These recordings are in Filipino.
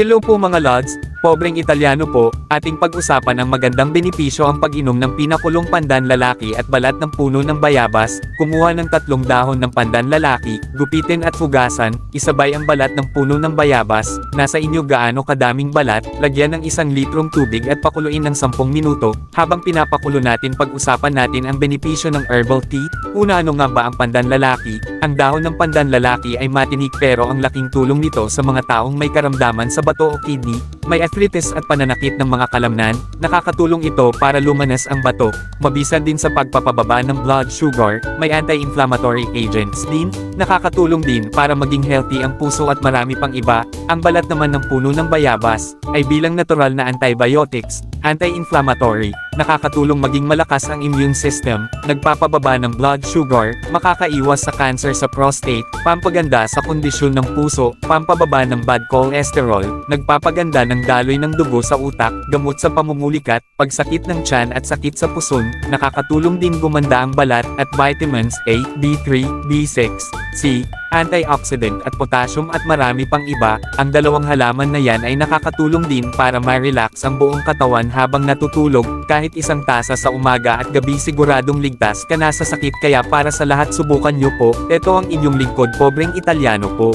Hello po mga lods, pobreng Italiano po, ating pag-usapan ang magandang benepisyo ang pag-inom ng pinakulong pandan lalaki at balat ng puno ng bayabas, kumuha ng tatlong dahon ng pandan lalaki, gupitin at hugasan, isabay ang balat ng puno ng bayabas, nasa inyo gaano kadaming balat, lagyan ng isang litrong tubig at pakuluin ng 10 minuto, habang pinapakulo natin pag-usapan natin ang benepisyo ng herbal tea, una ano nga ba ang pandan lalaki, ang dahon ng pandan lalaki ay matinik pero ang laking tulong nito sa mga taong may karamdaman sa bato o kidney, may arthritis at pananakit ng mga kalamnan, nakakatulong ito para lumanas ang bato, mabisan din sa pagpapababa ng blood sugar, may anti-inflammatory agents din, nakakatulong din para maging healthy ang puso at marami pang iba, ang balat naman ng puno ng bayabas, ay bilang natural na antibiotics, anti-inflammatory, nakakatulong maging malakas ang immune system, nagpapababa ng blood sugar, makakaiwas sa cancer sa prostate, pampaganda sa kondisyon ng puso, pampababa ng bad cholesterol, nagpapaganda ng daloy ng dugo sa utak, gamot sa pamumulikat, pagsakit ng tiyan at sakit sa puson, nakakatulong din gumanda ang balat at vitamins A, B3, B6, C, antioxidant at potassium at marami pang iba, ang dalawang halaman na yan ay nakakatulong din para ma-relax ang buong katawan habang natutulog, kahit isang tasa sa umaga at gabi siguradong ligtas ka na sa sakit kaya para sa lahat subukan nyo po, ito ang inyong lingkod pobreng Italiano po.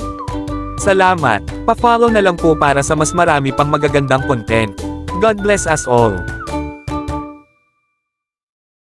Salamat, pa-follow na lang po para sa mas marami pang magagandang content. God bless us all.